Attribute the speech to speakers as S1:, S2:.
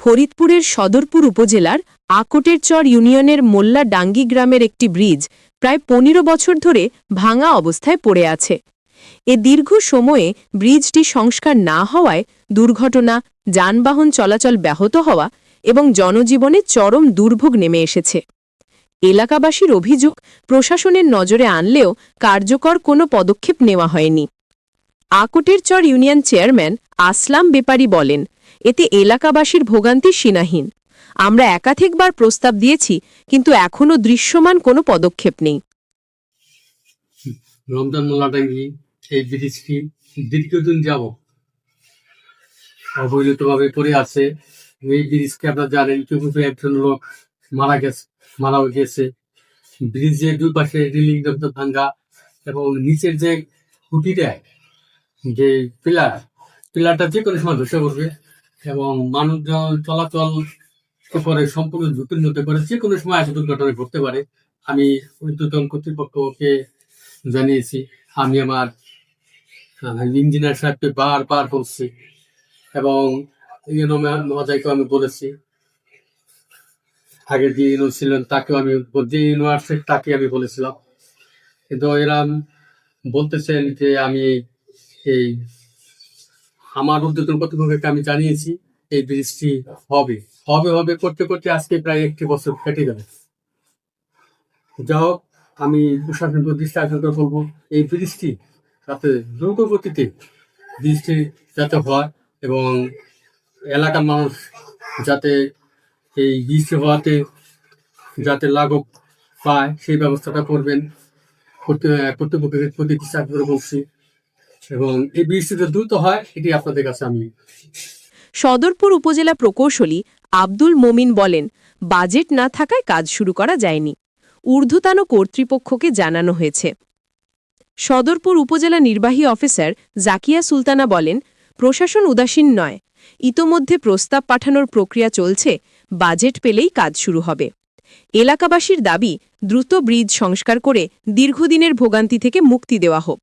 S1: ফরিদপুরের সদরপুর উপজেলার আকোটের চর ইউনিয়নের মোল্লা ডাঙ্গি গ্রামের একটি ব্রিজ প্রায় পনেরো বছর ধরে ভাঙা অবস্থায় পড়ে আছে। এ দীর্ঘ সময়ে ব্রিজটি সংস্কার না হওয়ায় দুর্ঘটনা, যানবাহন চলাচল ব্যাহত হওয়া এবং জনজীবনে চরম দুর্ভোগ নেমে এসেছে। এলাকাবাসীর অভিযোগ, প্রশাসনের নজরে আনলেও কার্যকর কোনো পদক্ষেপ নেওয়া হয়নি। আকোটের চর ইউনিয়ন চেয়ারম্যান আসলাম বেপারি বলেন এতে এলাকাবাসীর ভোগান্তি সীনাহীন আমরা একাধিকবার প্রস্তাব দিয়েছি, কিন্তু এখনও দৃশ্যমান কোনো পদক্ষেপ নেই।
S2: রমজান মোল্লাডাঙ্গি এই ব্রিজটি দীর্ঘদিন যাব অবহেলিতভাবে পড়ে আছে। এই ব্রিজকে আপনারা জানেন ইতিপূর্বে একজন লোক মারা গেছে মারা গেছে। ব্রিজের দুই পাশে রিলিং ভাঙ্গা এবং নিচের যে খুঁটিটা, যে পিলার, পিলারটা যে কোনো সময় ধসে পড়বে এবং মানুষজন চলাচল পরে সম্পূর্ণ ঝুঁকির মধ্যে পড়ে যে কোনো সময় এত দুর্ঘটনা ঘটতে পারে। আমি ঊর্ধ্বতন কর্তৃপক্ষকে জানিয়েছি, আমি আমার ইঞ্জিনিয়ার সাহেবকে বারবার বলছি এবং ইউনো মহাজাইকে আমি বলেছি। আগে যে ইউনো ছিলেন তাকেও আমি যে ইউনো আসছে তাকে আমি বলেছিলাম। কিন্তু এরা বলতেছেন যে আমি এই আমার ঊর্ধ্বতন কর্তৃপক্ষকে আমি জানিয়েছি, এই ব্রিজটি হবে। হবে হবে করতে করতে আজকে প্রায় একটি বছর কেটে গেল। যা হোক, আমি প্রশাসনকে দৃষ্টি আকর্ষণ করে বলব, এই ব্রিজটি যাতে দ্রুত গতিতে যাতে হয় এবং এলাকার মানুষ যাতে এই বৃষ্টি হওয়াতে যাতে লাঘব পায়, সেই ব্যবস্থাটা করবেন। কর্তৃ- কর্তৃপক্ষের প্রতি আকর্ষণ করে বলছি। এবং এই বৃষ্টিতে দ্রুত হয়, এটি আপনাদের কাছে আমি
S1: সদরপুর উপজেলা প্রকৌশলী আব্দুল মোমিন বলেন, বাজেট না থাকায় কাজ শুরু করা যায়নি। ঊর্ধ্বতন কর্তৃপক্ষকে জানানো হয়েছে। সদরপুর উপজেলা নির্বাহী অফিসার জাকিয়া সুলতানা বলেন, প্রশাসন উদাসীন নয়। ইতোমধ্যে প্রস্তাব পাঠানোর প্রক্রিয়া চলছে, বাজেট পেলেই কাজ শুরু হবে। এলাকাবাসীর দাবি, দ্রুত ব্রিজ সংস্কার করে দীর্ঘদিনের ভোগান্তি থেকে মুক্তি দেওয়া হোক।